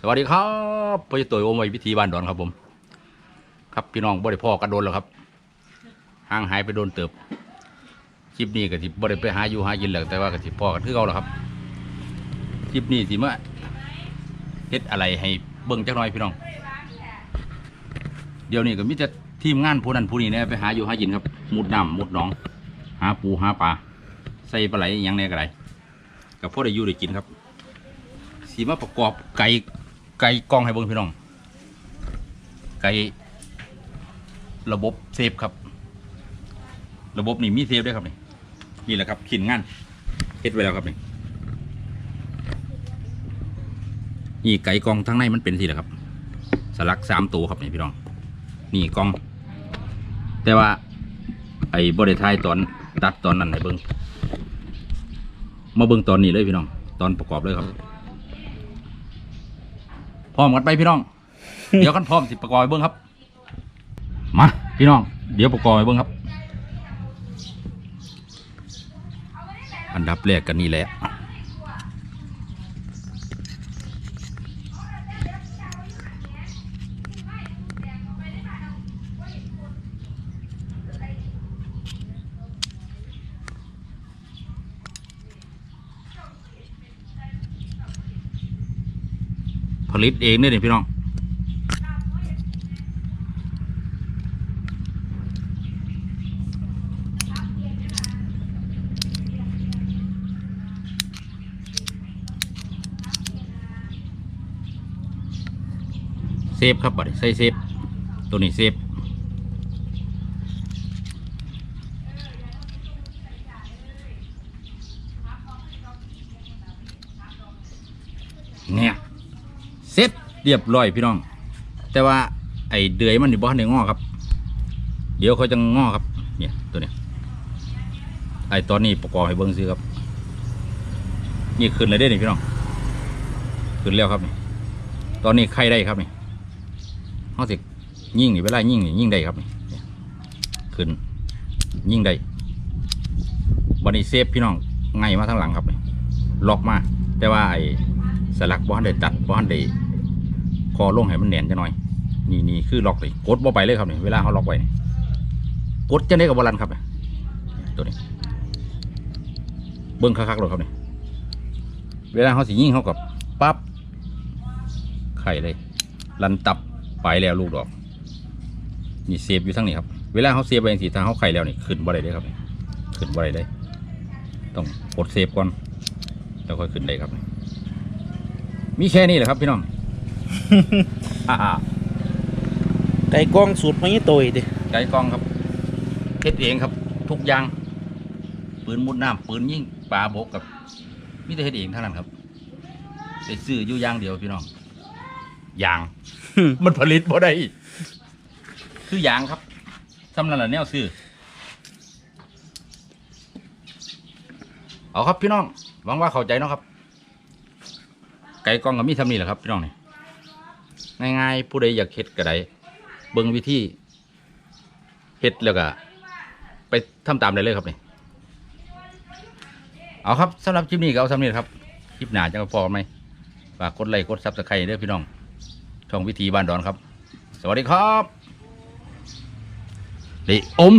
สวัสดีครับพ่อจะตัวโอมไว้พิธีบ้านดอนครับผม ครับพี่น้องบ่ได้พ่อกันโดนแล้วครับห่างหายไปโดนเติบคลิปนี้ก็สิบ่ได้ไปหาอยู่หากินแล้วแต่ว่าก็สิพ่อกันคือเก่าแล้วครับคลิปนี้สิมาเฮ็ดอะไรให้เบิ่งจักหน่อยพี่น้อง เดี๋ยวนี้ก็มีแต่ทีมงานผู้นั้นผู้นี้เนี่ยไปหาอยู่หากินครับมุดน้ำมุดหนอง หาปูหาปลาใส่ปลาไหลอหยังแน่ก็ได้กับพ่อได้อยู่ได้กินครับ สีมาประกอบไก่ไก่กองให้เบิ่งพี่น้อง ไก่ระบบเซฟครับ ระบบนี่มีเซฟด้วยครับนี่นี่แหละครับขีนงานเฮ็ดไว้แล้วครับนี่นี่ไก่กองทั้งในมันเป็นสิแหละครับ สลักสามตัวครับนี่พี่น้อง นี่กอง แต่ว่า ไอ้บริทายตอนตัดตอนนั้นไหนเบิ้งมาเบิ้งตอนนี้เลยพี่น้อง ตอนประกอบเลยครับ พร้อมกันไปพี่น้อง เดี๋ยวกันพร้อมสิประกอบให้เบิ้งครับ มาพี่น้อง เดี๋ยวประกอบให้เบิ้งครับ อันดับแรกกันนี่แหละ ผลิตเองเนี่ยนี่พี่น้องเซฟครับบัดใส่เซฟตัวนี้เซฟเนี่ย เรียบร้อยพี่น้อง แต่ว่าไอเดือยมันนี่บ่ทันได้งอครับ เดี๋ยวเขาจะงอครับ เนี่ยตัวเนี้ยไอตอนนี้ประกอบให้เบิ้งซื้อครับ นี่ขึ้นเลยได้นี่พี่น้องขึ้นแล้วครับนี่ตอนนี้ไข่ได้ครับนี่เขาสิยิ่งนี่เวลายิ่งนี่ยิ่งได้ครับนี่ขึ้นยิ่งได้บันนี้เซฟพี่น้องไงมาทางหลังครับล็อกมา แต่ว่าไอ้สลักบ้านได้ตัดบ้านได้ อลงให้มันแหนนจะหน่อย นี่นี่คือล็อกเลยกดบ่ไปเลยครับนี่เวลาเขาล็อกไว้กดจะได้กับบอลันครับนี่ตัวนี้ เบิ้งคักๆเลยครับนี่เวลาเขาสิยิงเขากับปั๊บไข่เลยลันตับไปแล้วลูกดอก นี่เซฟอยู่ทั้งนี้ครับ เวลาเขาเซฟไปอย่างสีทางเขาไข่แล้วนี่ขึ้นบ่ได้เลยครับนี่ขึ้นบ่ได้เลยต้องกดเซฟก่อนแล้วค่อยขึ้นได้ครับ มีแค่นี้แหละครับพี่น้อง อ่าไก่กล้องสูตรพญิโตยดิไก่กองครับเฮ็ดเองครับ ทุกอย่างปืนมุดน้ำปืนยิงปลาบกกับมิแต่เฮ็ดเองเท่านั้นครับไปซื้ออยู่อย่างเดียวพี่น้องยาง มันผลิตบ่ได้คือยางครับสำนักละแนวซื้อเอาครับพี่น้องหวังว่าเข้าใจเนาะครับ ไก่กองกับมีทำนี่แหละครับพี่น้องนี่ ง่ายๆผู้ใดอยากเฮ็ดก็ได้เบิ่งวิธีเฮ็ดแล้วก็ไปทำตามได้เลยครับนี่เอาครับสำหรับคลิปนี้ก็เอาสำนี้แหละครับคลิปหนาจะพอไหมฝากกดไลค์กดซับสไครต์ด้วยพี่น้องช่องวิธีบ้านดอนครับ สวัสดีครับเดอม